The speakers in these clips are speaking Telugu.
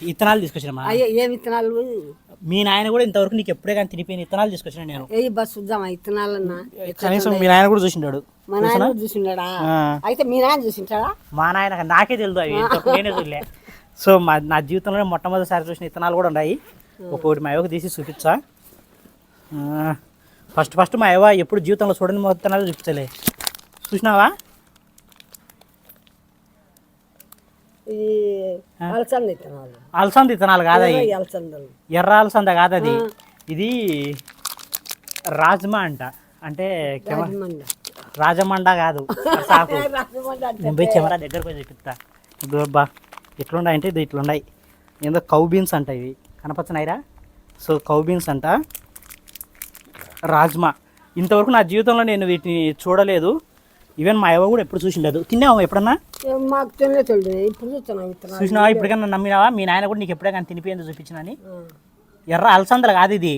ఇత్తనాలు తీసుకొచ్చినమ్మా అయ్యో ఏం ఇత్తనాలు? మీ నాయన కూడా ఇంతవరకు నీకు ఎప్పుడే కానీ తినిపోయిన ఇత్తనాలు తీసుకొచ్చిన నేను. ఏ బస్ చూద్దామా ఇత్తనాలన్నా? కనీసం మీ నాయన కూడా చూసిండాడు మా నాయన చూసిండాడా ఆ. అయితే మీ నాయన చూసింటాడా? మా నాయన నాకే తెలియదు అవి. నేనే చూడలే. సో మా నా జీవితంలో మొట్టమొదటిసారి చూసిన ఇత్తనాలు కూడా ఉన్నాయి. ఒక్కొక్కటి మా అవ్వకు తీసి చూపించా. ఫస్ట్ ఫస్ట్ మా అవ్వ ఎప్పుడు జీవితంలో చూడని ఇత్తనాలు చూపించలే. చూసినావా? ఇది అలసంద ఇత్తనాలు. అలసంద కాదు అలసందలు. ఎర్ర అలసంద కాదు అది? ఇది రాజ్మా అంట. అంటే రాజమండ కాదు. సాకు. పోయి కెమెరా దగ్గరకు పోయి చూపిస్తా. ఇదిగో బా ఎట్లున్నాయి అంటే ఇది ఇట్లున్నాయి. ఏందో కౌ బీన్స్ అంట ఇవి. కనపచ్చినాయిరా సో కౌ బీన్స్ అంట. రాజ్మా. ఇంతవరకు నా జీవితంలో నేను వీటిని చూడలేదు. ఈవెన్ మా అవ్వ కూడా ఎప్పుడు చూసిండదు. తిన్నావా ఎప్పుడన్నా? మాకు తెలియదు తెలియదు ఇప్పుడు చూస్తున్నాం విత్తనాలు చూసినావా? ఇప్పటికన్నా నమ్మినావా? మీ నాయన కూడా నీకు ఎప్పుడే కానీ తినిపోయిందో చూపించినని. ఎర్ర అలసందలు కాదు ఇది.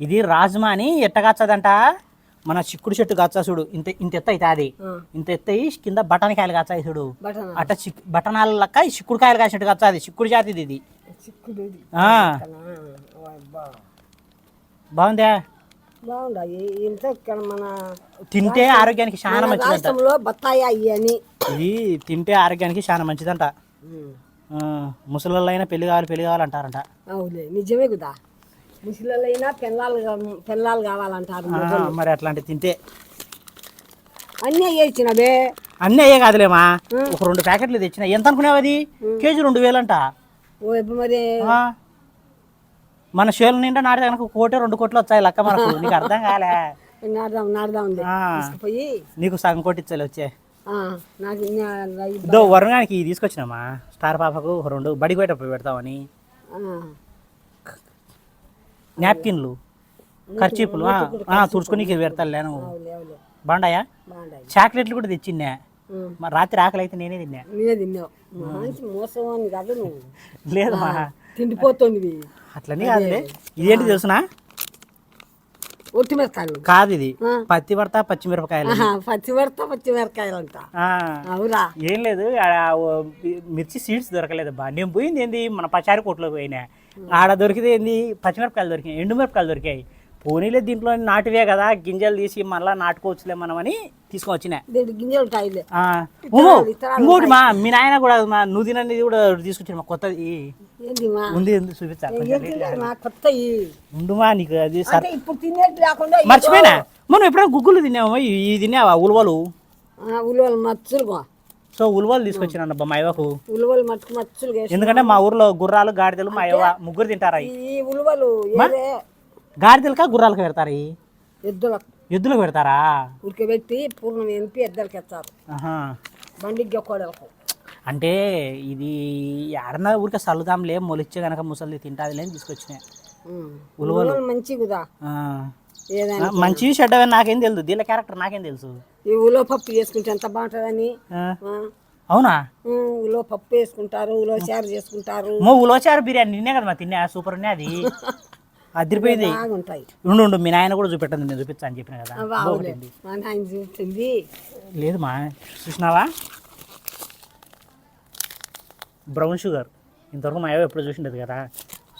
ఇది రాజ్మా అని ఎట్ట కాచదంట? మన చిక్కుడు చెట్టు కాచా చూడు. ఇంత ఇంత ఎత్తు అయితే అది. ఇంత ఎత్తు కింద బఠానికాయలు కాచాయి చూడు. అట్ట చిక్ బఠానాల లెక్క ఈ చిక్కుడుకాయలు కాసినట్టు కాచా అది. చిక్కుడు జాతిది ఇది. చిక్కుడు. బాగుందా? బాగుండాయి. ఇంత ఇక్కడ మన తింటే ఆరోగ్యానికి చాలా మన మంచిదంట. రాష్ట్రంలో బత్తాయి అయ్యి అని. ఇది తింటే ఆరోగ్యానికి చాలా మంచిదంట. ఆ, ముసలోళ్ళైనా పెళ్ళి కావాలి పెళ్ళి కావాలి అంటారంట అవులే నిజమే కదా. ముసలిలైనా పెళ్ళాలు పెళ్ళాలు కావాలంటారు ఆ, మరి అట్లాంటివి తింటే. అన్నీ వేయించినవే అన్నీ అయ్యే కాదులేమా? ఒక రెండు ప్యాకెట్లు తెచ్చిన. ఎంత అనుకునేవి అది? కేజీ రెండు వేలంట. ఓ ఇప్పుడు మరి. ఆ. మన షేర్ల నిండా నాటితే కనుక కోటి రెండు కోట్లు వచ్చాయి లెక్క మనకు. నీకు అర్థం కాలే. నాడదాం నాడదాం నీకు సగం కోటి ఇచ్చాలి వచ్చే. ఇదో వరుణానికి తీసుకొచ్చినామా? స్టార్ పాపకు రెండు బడికి పోయేటప్పుడు పెడతామని నాప్కిన్లు ఖర్చీపులు తుడుచుకొని పెడతాలే నువ్వు. బాగుండాయా? చాక్లెట్లు కూడా తెచ్చిన్నా రాత్రి ఆకలి అయితే నేనే తిన్నా. నేనే తిన్నావు. మంచి మోసం లేదు మా తిండిపోతుంది. అట్లనే కాదులే. ఇదేంటి తెలుసునా? ఒట్టి మిరకాయలు కాదు ఇది. పత్తి పడతా పచ్చిమిరపకాయలు పచ్చి మిరత పచ్చి మిరకాయలు అంట అవురా. ఏం లేదు మిర్చి సీడ్స్ దొరకలేదు బా. నేను పోయింది ఏంది మన పచారి కోట్లోకి పోయినా. ఆడ దొరికితే ఏంది పచ్చిమిరపకాయలు దొరికాయి ఎండు మిరపకాయలు దొరికాయి. పోనీలే దీంట్లో నాటివే కదా గింజలు తీసి మళ్ళీ నాటుకోవచ్చులే మనం అని తీసుకొని వచ్చినా దీంట్లో గింజలు ఉంటాయిలే ఆ, ఉమ్ము, ఇతరాలు ఇంకోటి మా మీ నాయన కూడా మా నువ్వు తినది కూడా తీసుకొచ్చాడు మా కొత్తది. ఉంది ఉంది చూపించాలి ఉండుమా నీకు అది మర్చిపోయినా? మనం ఎప్పుడైనా గుగ్గులు తిన్నామా? ఇవి తిన్నావా? ఉలవలు? ఉలువలు సో ఉలవలు తీసుకొచ్చిన అబ్బా మా అవ్వకు. ఉలువలు మట్టుకు మచ్చులు ఎందుకంటే మా ఊర్లో గుర్రాలు గాడిదలు మా అవ్వ ముగ్గురు తింటారు ఈ ఉలువలు గాడిదలకా గుర్రాలకు పెడతారు? అవి ఎద్దుల ఎద్దులకు పెడతారా? ఉడకబెట్టి పూర్ణం ఎంపి ఎద్దరికి ఎత్తారు. ఆహా. బండికి అంటే ఇది ఎడన ఊరికే సల్లుదాంలే మొలిచ్చే కనుక ముసలి తింటాది లేని తీసుకొచ్చినాయి. ఉలువలు. మంచి కదా ఆ. ఏదైనా మంచి నాకేం తెలుసు. దీని క్యారెక్టర్ నాకేం తెలుసు? ఈ ఉలో పప్పు చేసుకుంటే ఎంత బాగుంటుందని. ఆ. ఆ, అవునా? ఉమ్, ఉలో పప్పు వేసుకుంటారు ఉలో చారు చేసుకుంటారు. మో ఉలోచారు బిర్యానీ నిన్నే కదా మా తిన్నా సూపర్ ఉన్నాయి అది. అదిరిపోయింది. బాగుంటాయి. ఉండు ఉండు మీ నాయన కూడా చూపెట్టండి నేను చూపించా అని చెప్పిన కదా. బాగులే మా నాయన చూస్తుంది లేదు మా చూసినావా? Brown sugar. ఇంతవరకు మా అయ్య ఎప్పుడు చూసిండదు కదా.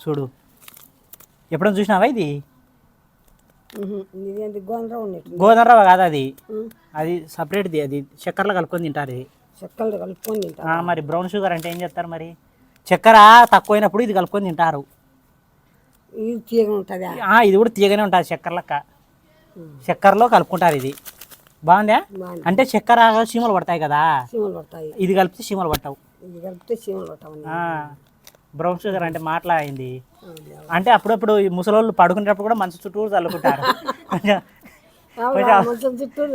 చూడు. ఎప్పుడైనా చూసినావా ఇది? గోధుమ కాదు అది? అది సపరేట్ది అది చక్కెరలో కలుపుకొని తింటారు ఇది. చెక్కలు కలుపుకొని తింటారు. మరి బ్రౌన్ షుగర్ అంటే ఏం చేస్తారు మరి? చక్కెర తక్కువైనప్పుడు ఇది కలుపుకొని తింటారు. ఇది తీగ ఉంటుంది? ఇది కూడా తీయగానే ఉంటుంది చక్కెర లెక్క. చక్కెరలో కలుపుకుంటారు ఇది. బాగుందా? అంటే చక్కెర చీమలు పడతాయి కదా. చీమలు పడతాయి. ఇది కలిపితే చీమలు పట్టవు. ఇది కలిపితే పడతాయి ఆ, బ్రౌన్ షుగర్ అంటే మాటలా అయింది అంటే అప్పుడప్పుడు ఈ ముసలోళ్ళు పడుకునేటప్పుడు కూడా మంచి చుట్టూ చల్లుకుంటారు. కొంచెం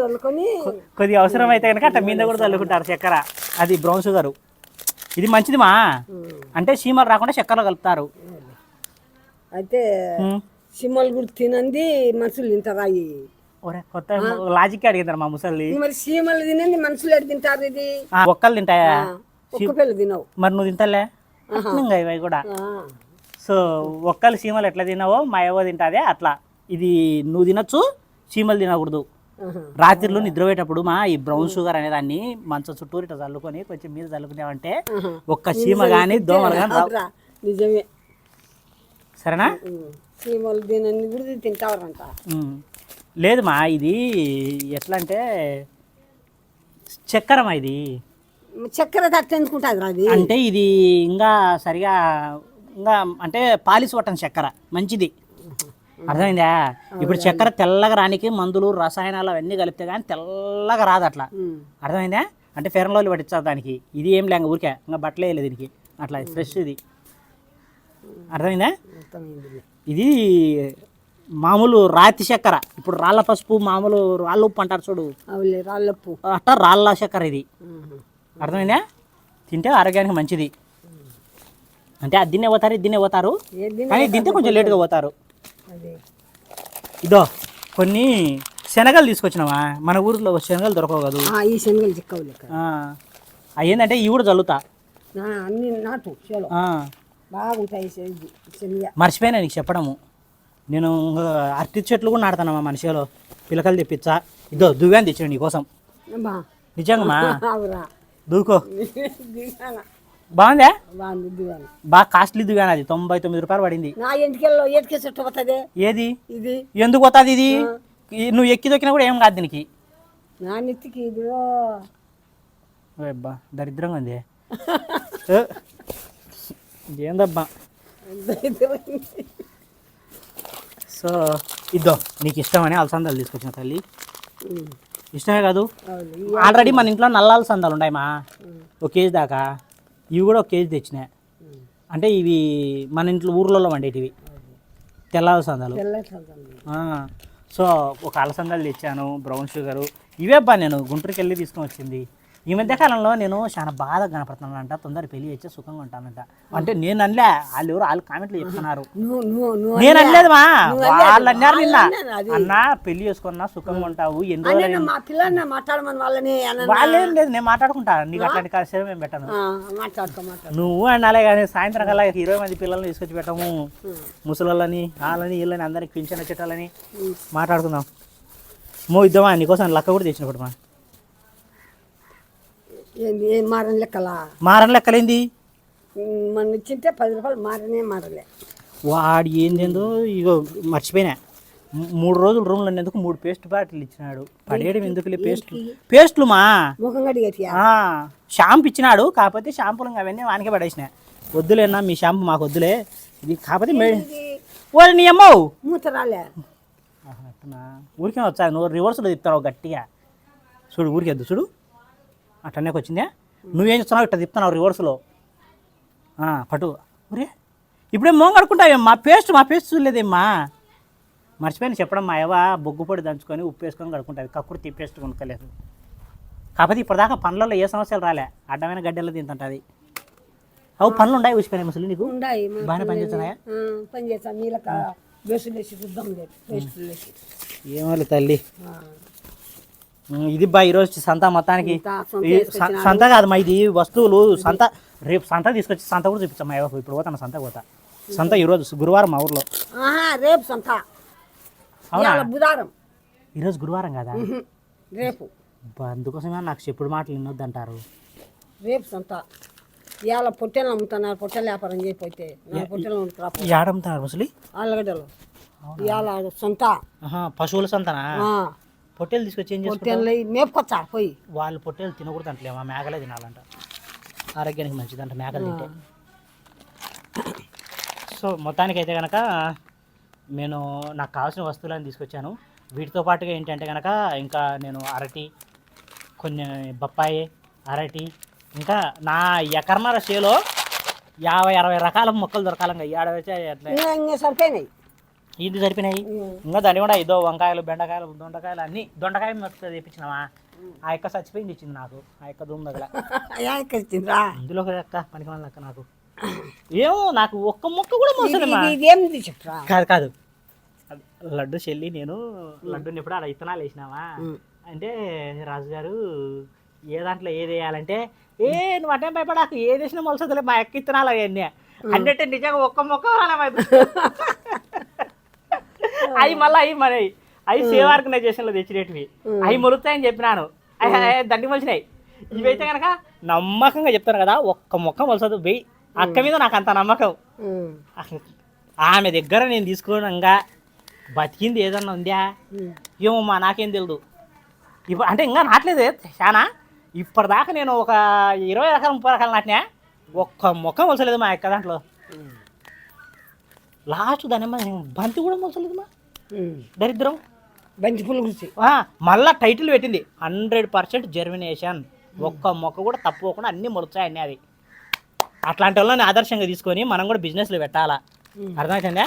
చల్లుకొని కొద్దిగా అవసరం అయితే కనుక అట్లా మీద కూడా చల్లుకుంటారు చక్కెర. అది బ్రౌన్ షుగర్. ఇది మంచిది మా అంటే చీమలు రాకుండా చక్కెరలో కలుపుతారు. అయితే ఉమ్. చీమలు కూడా తినంది మనుషులు తింటారా ఈ ఒరే కొత్త లాజిక్ అడిగిందారు మా ముసలి మరి చీమలు తినంది మనుషులు ఎక్కడ తింటారు ఇది? ఒక్కలు తింటాయా? ఒక్క పిల్ల తినవు. మరి నువ్వు తింటలే? ఇవి కూడా. సో ఒక్కలు చీమలు ఎట్లా తిన్నావో మా ఏవో తింటాదే అట్లా. ఇది నువ్వు తినొచ్చు చీమలు తినకూడదు. రాత్రిలో నిద్రపోయేటప్పుడు మా ఈ బ్రౌన్ షుగర్ అనే దాన్ని మంచం చుట్టూరు ఇట్లా చల్లుకొని కొంచెం మీద చల్లుకునేవంటే. ఒక్క చీమ కానీ దోమలు కానీ నిజమే. సరేనా. చీమలు దీని కూడా తింటావారంట. ఉమ్. లేదు మా ఇది ఎట్లా అంటే చక్కెరమా ఇది? చక్కెర తట్టు ఎందుకుంటుంది అది? అంటే ఇది ఇంకా సరిగా ఇంకా అంటే పాలిసి పట్టని చక్కెర మంచిది. అర్థమైందా? ఇప్పుడు చక్కెర తెల్లగా రానికి మందులు రసాయనాలు అవన్నీ కలిపితే కానీ తెల్లగా రాదు అట్లా. అర్థమైందా? అంటే ఫెరన్ లోలు పట్టించాలి దానికి. ఇది ఏం లేక ఊరికే ఇంకా బట్టలే వేయలేదు దీనికి. అట్లా ఫ్రెష్ ఇది. అర్థమైంది? ఇది మామూలు రాతి చక్కెర. ఇప్పుడు రాళ్ళ పసుపు మామూలు రాళ్ళ ఉప్పు అంటారు చూడు. అవులే రాళ్ళప్పు అట్లా రాళ్ళ చక్కెర ఇది. ఉహు. అర్థమైందా? తింటే ఆరోగ్యానికి మంచిది. అంటే అది దీన్నే పోతారు ఇది దీన్నే పోతారు. కానీ తింటే కొంచెం లేటుగా పోతారు. ఇదో కొన్ని శనగలు తీసుకొచ్చినావా? మన ఊరిలో శనగలు దొరకవు కదా? ఈ శనగలు చిక్కవు అవి ఏంటంటే ఇవి కూడా చల్లుతా అన్ని నాటు మర్చిపోయినా నీకు చెప్పడము. నేను అరటి చెట్లు కూడా నాడుతానమ్మా మన చేలో పిలకలు తెప్పించా. ఇదో దువ్వాన్ని తెచ్చాను నీకోసం. నిజంగా దూకో బాగుందా? బాగా కాస్ట్లీ దువ్వాను అది. తొంభై తొమ్మిది రూపాయలు పడింది. ఏది? ఇది. ఎందుకు పోతుంది ఇది? నువ్వు ఎక్కి దొక్కినా కూడా ఏం కాదు దీనికి. నా నెత్తికి దరిద్రంగా ఉంది. ఏందబ్బా సో ఇద్దో నీకు ఇష్టమని అలసందాలు తీసుకొచ్చిన తల్లి. ఇష్టమే కాదు. ఆల్రెడీ మన ఇంట్లో నల్ల అలసందాలు ఉన్నాయి మా. ఒక కేజీ దాకా. ఇవి కూడా ఒక కేజీ తెచ్చినా. అంటే ఇవి మన ఇంట్లో ఊర్లలో వండేటివి. తెల్ల అలసందాలు సో ఒక అలసందాలు తెచ్చాను బ్రౌన్ షుగరు. ఇవే బా నేను గుంటూరుకి వెళ్ళి తీసుకొని వచ్చింది. ఈ మధ్య కాలంలో నేను చాలా బాధ కనపడుతున్నానంట తొందర పెళ్ళి చేస్తే సుఖంగా ఉంటానంట. అంటే నేను అనలే వాళ్ళు ఎవరు వాళ్ళు కామెంట్లు చెప్తున్నారు. నేను అనలేదు మా వాళ్ళు అన్నారు నిన్న. అన్న పెళ్ళి చేసుకున్నా సుఖంగా ఉంటావు ఎన్ని రోజులు అన్న మా పిల్లల్ని మాట్లాడమని వాళ్ళని అన్న వాళ్ళేం లేదు నేను మాట్లాడుకుంటా. నీకు అట్లాంటి కాసేపు మేము పెట్టను. నువ్వు అనాలే కానీ సాయంత్రం కల్లా ఇరవై మంది పిల్లల్ని తీసుకొచ్చి పెట్టము. ముసలోళ్ళని వాళ్ళని వీళ్ళని అందరికి పింఛన్ వచ్చేటాలని మాట్లాడుకుందాం. మో ఇద్దామా? నీకోసం లక్క కూడా తెచ్చినప్పుడు మా. ఏం మారని లెక్కలా? మారని లెక్కలేంది? మన ఇచ్చింటే పది రూపాయలు మారనే మారలే. వాడు ఏందేందో ఇగో మర్చిపోయినా. మూడు రోజులు రూమ్లో ఉన్నందుకు మూడు పేస్ట్ బాటిల్ ఇచ్చినాడు. పడేయడం ఎందుకులే పేస్ట్లు? పేస్ట్లు మా. ముఖం షాంపూ ఇచ్చినాడు కాకపోతే షాంపూలు అవన్నీ వానికే పడేసిన. వద్దులేనా మీ షాంపూ మాకు వద్దులే. ఇది కాకపోతే ఓరి నీ అమ్మో! మూత రాలే. ఆహా, అట్టనా ఊరికే వచ్చా? నువ్వు రివర్స్లో తిప్పుతావు గట్టిగా. చూడు ఊరికే వద్దు చూడు. అట్టనే వచ్చిందే నువ్వేం చేస్తున్నావు ఇట్లా తిప్పుతున్నావు రివర్స్లో పటు ఊరే ఇప్పుడే మోంగ్ కడుకుంటావేం మా పేస్ట్ మా పేస్ట్ చూడలేదేమ్మా. మర్చిపోయిన చెప్పడం మా ఎవ బొగ్గు పొడి దంచుకొని ఉప్పు వేసుకొని కడుకుంటుంది కక్కుర్తి పేస్ట్ కొనుక్కోలేదు. కాకపోతే ఇప్పటిదాకా పండ్లలో ఏ సమస్యలు రాలే. అడ్డమైన గడ్డల్లో తింటుంటుంది. అవు పనులు ఉన్నాయి ఊసిపోయినాయి ముసలి నీకు? బాగానే పనిచేస్తున్నాయా పని చేస్తాం. నీళ్ళక బేసులు వేసి రుద్దాం లేదు పేస్టులు వేసి. ఏమో తల్లి. ఇది బా ఈరోజు సంత మొత్తానికి సొంత ఈ స- సంత కాదు మా ఇది వస్తువులు సంత. రేపు సంత తీసుకొచ్చి సంత కూడా చూపించాం మా అయ్యకు ఇప్పుడు పోతాను సంత పోతా. సంత ఈరోజు గురువారం మా ఊర్లో. రేపు సొంత. అవునా? బుధారం ఈరోజు గురువారం కదా? రేపు. అందుకోసమే నాకు చెప్పుడు మాటలు వినొద్దు అంటారు రేపు సొంత. ఇవాళ పొట్టెలు అమ్ముతున్నారు పొట్టెల వ్యాపారం చేయకపోతే. పొట్టెలు ఉంటురా ఏడమ్ముతున్నారు ముసలి? ఆలుగడ్డలు. ఇవాళ సొంత. పశువుల సంతనా? పొట్టేలు తీసుకొచ్చి ఏం చేసుకుంటారు పొట్టెలు మేపుకొచ్చా పోయి. వాళ్ళు పొట్టేలు తినకూడదు అంటలే మా మేకలే తినాలంట ఆరోగ్యానికి మంచిదంట మేకలు తింటే. సో మొత్తానికి అయితే కనుక నేను నాకు కావాల్సిన వస్తువులను తీసుకొచ్చాను. వీటితో పాటుగా ఏంటంటే కనుక ఇంకా నేను అరటి కొన్ని బొప్పాయి అరటి ఇంకా నా ఎకర్మర చేలో యాభై అరవై రకాల మొక్కలు దొరకాలంగా. ఇంకా సరిపోయినాయి. ఇది సరిపోయినాయి. ఇంకా దాన్ని కూడా ఇదో వంకాయలు బెండకాయలు దొండకాయలు అన్నీ దొండకాయ మొక్క తెప్పించినావా? ఆ యొక్క చచ్చిపోయింది ఇచ్చింది నాకు ఆ యొక్క దూమ్ దగ్గర. ఇందులో ఒక లెక్క పనికి లెక్క నాకు. ఏమో నాకు ఒక్క మొక్క కూడా చెప్పరా కాదు కాదు. లడ్డు చెల్లి నేను లడ్డుని ఎప్పుడు అలా ఇత్తనాలు వేసినావా? అంటే రాజుగారు ఏ దాంట్లో ఏది వేయాలంటే ఏ నువ్వు అటే భయపడాకు ఏది వేసినా మొలసదులే మా ఎక్క ఇత్తనాలు అవన్నీ. అన్నట్టు నిజంగా ఒక్క మొక్క అవి మళ్ళీ అవి మరి. అవి సేవ ఆర్గనైజేషన్లో తెచ్చినవి అవి మొలుతాయని చెప్పినాను. దండి మొలిచినాయి. ఇవైతే కనుక నమ్మకంగా చెప్తాను కదా ఒక్క మొక్క మొలసదు. వెయ్యి అక్క మీద నాకు అంత నమ్మకం. ఆమె దగ్గర నేను తీసుకోనంగా బతికింది ఏదన్నా ఉందా. ఏమో మా నాకేం తెలియదు ఇప్పుడు అంటే ఇంకా నాటలేదు చాలా ఇప్పటిదాకా నేను ఒక ఇరవై రకాల ముప్పై రకాలు నాటినా. ఒక్క మొక్క మొలసలేదు మా యొక్క దాంట్లో. లాస్ట్ దాని బంతి కూడా మొలసలేదు మా. దరిద్రం. బంతి పులుగు రుచి ఆ, మళ్ళా టైటిల్ పెట్టింది హండ్రెడ్ పర్సెంట్ జర్మినేషన్ ఒక్క మొక్క కూడా తప్పుకోకుండా అన్నీ మొలుచాయని అది అట్లాంటి వాళ్ళని ఆదర్శంగా తీసుకొని మనం కూడా బిజినెస్లో పెట్టాలా? ఉమ్. అర్థమవుతుందా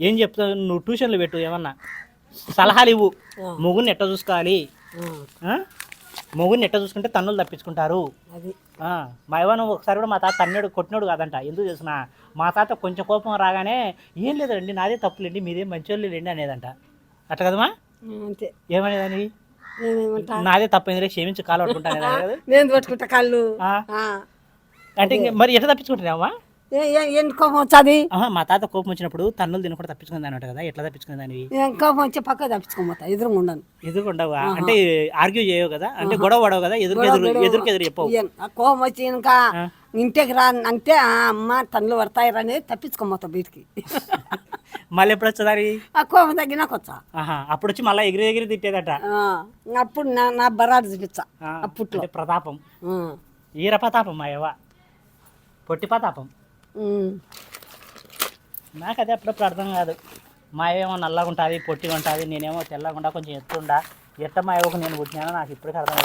ఏం చెప్తావు? నువ్వు ట్యూషన్లు పెట్టు ఏమన్నా? సలహాలు ఇవ్వు. మొగుని ఎట్ట చూసుకోవాలి? మొగుని ఎట్ట చూసుకుంటే తన్నులు తప్పించుకుంటారు. అది. ఆ, మా ఇవ్వను ఒకసారి కూడా మా తాత తన్నాడు కొట్టినాడు కాదంట. ఎందుకు చేసిన మా తాత కొంచెం కోపం రాగానే ఏం లేదండి నాదే తప్పులేండి మీదేం మంచోళ్ళు లేండి అనేదంట. అట్లా కదమ్మా? అంతే. ఏమనేదని నాదే తప్పైందిలే క్షమించి కాలు పట్టుకుంటాను నేను పట్టుకుంటా కళ్ళు. అంటే ఇంక మరి ఎట్లా తప్పించుకుంటున్నావా కోపం మా తాత కోపం వచ్చినప్పుడు తన్నులు తినకుండా తప్పించుకుంది అనమాట కదా ఎట్లా తప్పించుకునే దానివి ఏం కోపం వచ్చి పక్క తప్పించుకోమతా ఎదురుగా ఉండను. ఎదురుకుండవా అంటే ఆర్గ్యూ చేయవు కదా అంటే గొడవ పడవు కదా ఎదురుకు ఎదురు ఎదురుకు ఎదురు చెప్పవు. కోపం వచ్చి ఇంకా. ఇంటికి రా అంటే అమ్మ తల్లు పడతాయి అనేది తప్పించుకోమతా బయటికి. మళ్ళీ ఎప్పుడు వచ్చేదాని ఆ కోపం తగ్గినాక వచ్చా. అప్పుడు వచ్చి మళ్ళీ ఎగిరి ఎగిరి తిట్టేదట. అప్పుడు నా నా బరాడు చూపించా అంటే ప్రతాపం. ఈర ప్రతాపం మా పొట్టి ప్రతాపం నాకు అదే అప్పుడప్పుడు అర్థం కాదు. మా ఏమో నల్లగా ఉంటుంది పొట్టిగా ఉంటుంది నేనేమో తెల్లగా ఉండా కొంచెం ఎత్తుండా ఎట్ట మా యవ్వకు నేను పుట్టినానో నాకు ఇప్పటికీ అర్థం.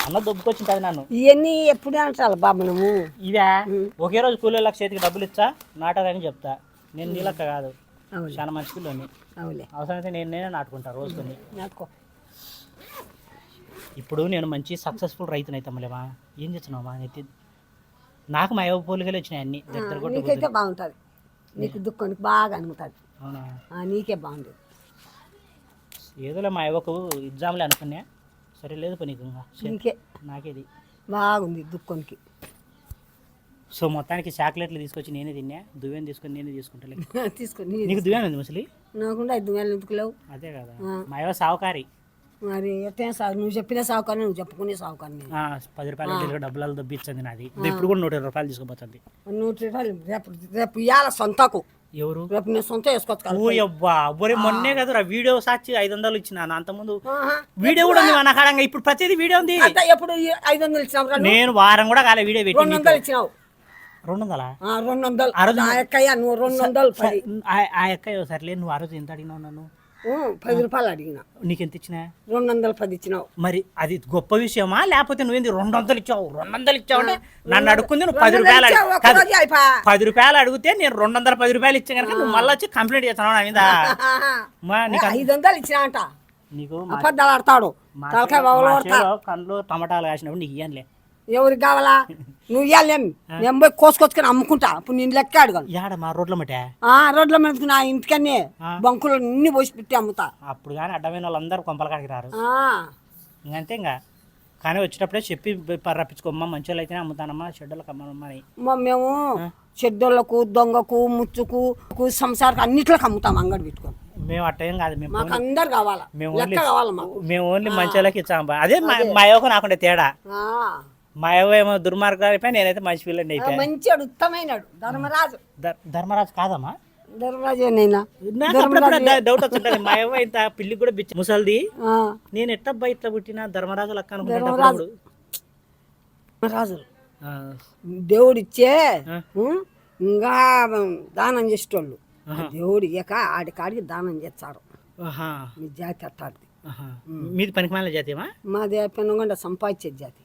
అన్న దొబ్బుకొచ్చింటుంది నన్ను. ఇవన్నీ ఎప్పుడే అంటారు బా మనము ఇవే? ఒకే రోజు కూలీలకు చేతికి డబ్బులు ఇచ్చా? నాటదని చెప్తా. నేను నీలక్క కాదు. చాలా మంచి పిల్లని అవులే. అవసరమైతే నేను నేనే నాటుకుంటా రోజుకొని ఇప్పుడు నేను మంచి సక్సెస్ఫుల్ రైతుని అయితే మళ్ళీమా ఏం చేస్తున్నావా నెత్తి నాకు మా పోలికలు వచ్చినాయి అన్ని. దగ్గర నీకైతే బాగుంటుంది. నీకు దుఃఖానికి బాగా అనుకుంటుంది. అవునా? నీకే బాగుండేది. ఏదోలే మా యవ్వకు ఎగ్జామ్లే అనుకున్నా. సరే లేదు పని నీకు ఇంకా. నాకేది. బాగుంది దుఃఖానికి. సో మొత్తానికి చాక్లెట్లు తీసుకొచ్చి నేనే తిన్నా. దువ్వెని తీసుకొని నేనే తీసుకుంటలే తీసుకో నీ నీకు దువ్వెన ఉంది ముసలి? నాకుండా ఐదు వేలు ఎందుకు లేవు? అదే కదా. మా యవ్వ సావుకారి. మరి ఎట్టే సాగు నువ్వు చెప్పిన సాగుకారు నువ్వు చెప్పుకునే సాగుకారు నేను. ఆ, పది రూపాయలు డబ్బులు డబ్బులు దొబ్బిచ్చింది నాది. ఇప్పుడు కూడా నూట ఇరవై రూపాయలు తీసుకుపోతుంది. నూట రూపాయలు రేపు రేపు ఇవాళ సొంతకు. ఎవరు? రేపు నేను సొంత వేసుకోవచ్చు కదా. ఓ అబ్బా ఒరే మొన్నే కదరా వీడియో సాక్షి ఐదు వందలు ఇచ్చిన అంతకుముందు. ఆహా. వీడియో కూడా ఉంది మన కాడంగా ఇప్పుడు ప్రతిదీ వీడియో ఉంది. అంతా ఎప్పుడు ఐదు వందలు ఇచ్చినావు? నేను వారం కూడా కాలే వీడియో పెట్టి రెండు వందలు ఇచ్చినావు. రెండు వందలా? ఆ, రెండు వందలు. ఆ రోజు నా ఎక్కయ్య నువ్వు రెండు వందలు ఆ- ఆ యొక్క సర్లే నువ్వు ఆ రోజు ఎంత అడిగినావు నన్ను? పది రూపాయలు అడిగిన. నీకు ఎంత ఇచ్చినా రెండు వందలు పది ఇచ్చినావు. మరి అది గొప్ప విషయమా? లేకపోతే నువ్వేంది రెండు వందలు ఇచ్చావు రెండు వందలు ఇచ్చావు అంటే నన్ను అడుక్కుంది నువ్వు పది రూపాయలు. పది రూపాయలు అడిగితే నేను రెండు వందల పది రూపాయలు ఇచ్చా కనుక నువ్వు మళ్ళీ వచ్చి కంప్లైంట్ చేస్తున్నావు నా మీద. మా నీకు ఐదు వందలు ఇచ్చినావంట నీకు మా- అబద్ధాలు ఆడతాడు. కండ్లు టమాటాలు కాసినప్పుడు నీకు ఇయ్యనులే. ఎవరికి కావాలా? నువ్వు ఇవ్వాలేం నేను. పోయి కోసుకొచ్చుకొని అమ్ముకుంటా. ఇప్పుడు నేను లెక్క అడగను యాడ మా రోడ్ల మటే? ఆ రోడ్ల మీద నా ఇంటికన్నీ. బంకులు అన్ని పోసి పెట్టి అమ్ముతా. అప్పుడు కానీ అడ్డమైన వాళ్ళందరూ కొంపల కాడికి రారు. ఆ, ఇంకంతే ఇంకా కానీ వచ్చేటప్పుడే చెప్పి రప్పించుకోమ్మా మంచి అయితేనే అమ్ముతానమ్మా చెడ్డలకు అమ్మమ్మా అని. మ- మేము చెడ్డోళ్ళకు దొంగకు ముచ్చుకు సంసారకు అన్నిట్లకు అమ్ముతాం అంగడి పెట్టుకొని. మేము అట్టేం కాదు మేము మాకు అందరు కావాలా. మేము మాకు. మేము ఓన్లీ మంచి వాళ్ళకి ఇచ్చాం. అదే మా యువకు నాకుండే తేడా. మా ఏమో దుర్మార్గం అయిపోయి నేనైతే మంచి పిల్లండి ఆ, అయిపోయా. మంచివాడు ఉత్తమైనాడు ధర్మరాజు. ధర్- ధర్మరాజు కాదమ్మా. డౌట్ వస్తుంటది. మా యవ్వ ఇంత పిల్లి కూడా బిచ్చి ముసల్ది. నేను ఎట్ట బయట పుట్టిన ధర్మరాజు లెక్క అనుకుంటున్నప్పుడు రాజు దేవుడిచ్చే ఇంకా దానం చేసేటోళ్ళు. దేవుడు ఇయ్యక ఆడి కాడికి దానం చేస్తారు మీ జాతి అట్టాడిది. మీది పనికిమాల జాతీయమా? మాది పెనుగొండ సంపాదించే జాతి.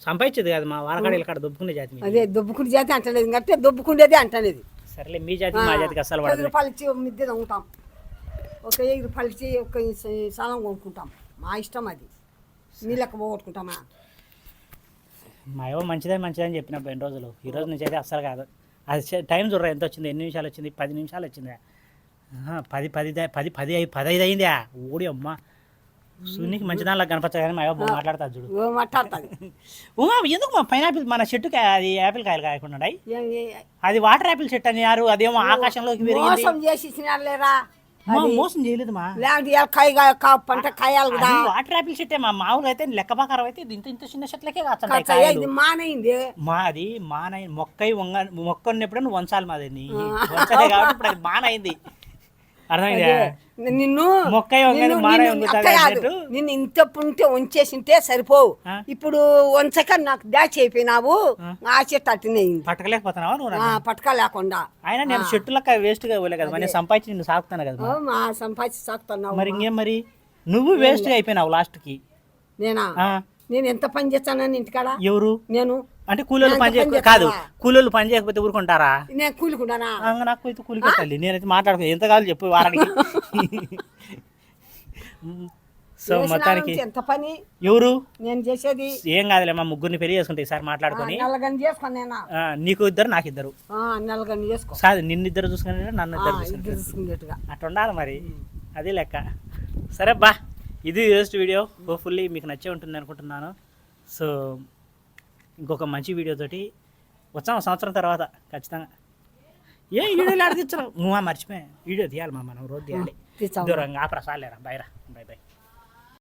సంపాదించేది కాదు మా వారకాడ ఇలా దొబ్బుకునే జాతి. అదే దొబ్బుకుని జాతి అంటలేదు అంటే దొబ్బుకుండేది అంటనేది సరేలే మీ జాతి మా జాతికి అస్సలు పది రూపాయలు ఇచ్చి మిద్దె తగ్గుతాం ఒక వెయ్యి రూపాయలు ఇచ్చి ఒక సాలం కొనుక్కుంటాం. మా ఇష్టం అది. లెక్క పోగొట్టుకుంటామా? మా యవ్వ మంచిదే మంచిదే అని చెప్పిన ఎన్ని రోజులు. ఈ రోజు నుంచి అయితే అస్సలు కాదు. అది టైం చూడరా ఎంత వచ్చింది? ఎన్ని నిమిషాలు వచ్చింది? పది నిమిషాలు వచ్చిందా పది పది దా- పది పది అయి పదహైదు అయిందా ఓడి అమ్మ. సూర్యునికి మంచి దానిలా కనపచ్చా కానీ మా యవ్వ మాట్లాడతా చూడు. మాట్లాడుతుంది ఉమా ఎందుకు మా పైనాపిల్ మన చెట్టుకి అది యాపిల్ కాయలు కాయకుండా అది వాటర్ యాపిల్ చెట్టు అని యారు అదేమో ఆకాశంలోకి మోసం చేసి లేరా మోసం చేయలేదు మా. కాయ పంట కాయాలి కదా. వాటర్ యాపిల్ చెట్టే మా. మామూలుగా అయితే లెక్క ప్రకారం అయితే ఇంత ఇంత చిన్న చెట్లకే ఇది మానైంది. మాది మానై మొక్కై మొక్క ఉన్నప్పుడు వంచాలి మాది. వంచలే కాబట్టి ఇప్పుడు అది మానైంది. అర్థమైందా? నిన్ను నిన్ను- కాదు. ఇంత పుంటే వంచేసింటే సరిపోవు? ఇప్పుడు వంచక నాకు దాచి అయిపోయినావు ఆ? చెట్టు పట్టకలేకపోతున్నావా నువ్వు ఆ, నన్ను? పట్టక లేకుండా అయినా నేను చెట్టులక్క వేస్ట్గా పోలే కదా మరి నేను సంపాదించి నిన్ను సాగుతాను కదా మా సంపాదించి సాగుతున్నావు మరి ఇంకేం మరి? నువ్వు వేస్ట్గా అయిపోయినావు లాస్ట్కి నేనా నేను ఎంత పని చేస్తానని ఇంటికాడ? ఎవరు? నేను. అంటే కూలీలు పని చేయక కాదు? కూలీలు పని చేయకపోతే ఊరుకుంటారా? నేను నాకు అయితే కూలి కట్టాలి నేనైతే మాట్లాడుకో ఎంత కావాలి చెప్పు వారానికి. సో మొత్తానికి ఎంత పని? ఎవరు? నేను చేసేది? ఏం కాదులే మా ముగ్గురిని పెళ్ళి చేసుకుంటే ఈసారి మాట్లాడుకొని. నెలగని చేసుకో నేనా? ఆ, నీకు ఇద్దరు నాకు ఇద్దరు. నెలగని చేసుకో. కాదు నిన్ను ఇద్దరు చూసుకుని నన్ను ఇద్దరు చూసుకుని చూసుకునేట్టుగా. అట్లా ఉండాలి మరి. అది లెక్క. సరే బా ఇది ఈరోజు వీడియో. హోప్ఫుల్లీ మీకు నచ్చే ఉంటుంది అనుకుంటున్నాను. సో ఇంకొక మంచి వీడియో తోటి వచ్చాము సంవత్సరం తర్వాత ఖచ్చితంగా. ఏ వీడియోలు ఆడ తెచ్చావు నువ్వు మర్చిపోయా? వీడియో తీయాలి మా మనం రోజు తీయాలి? దూరంగా ఆ ప్రసాలేరా బైరా బై బై.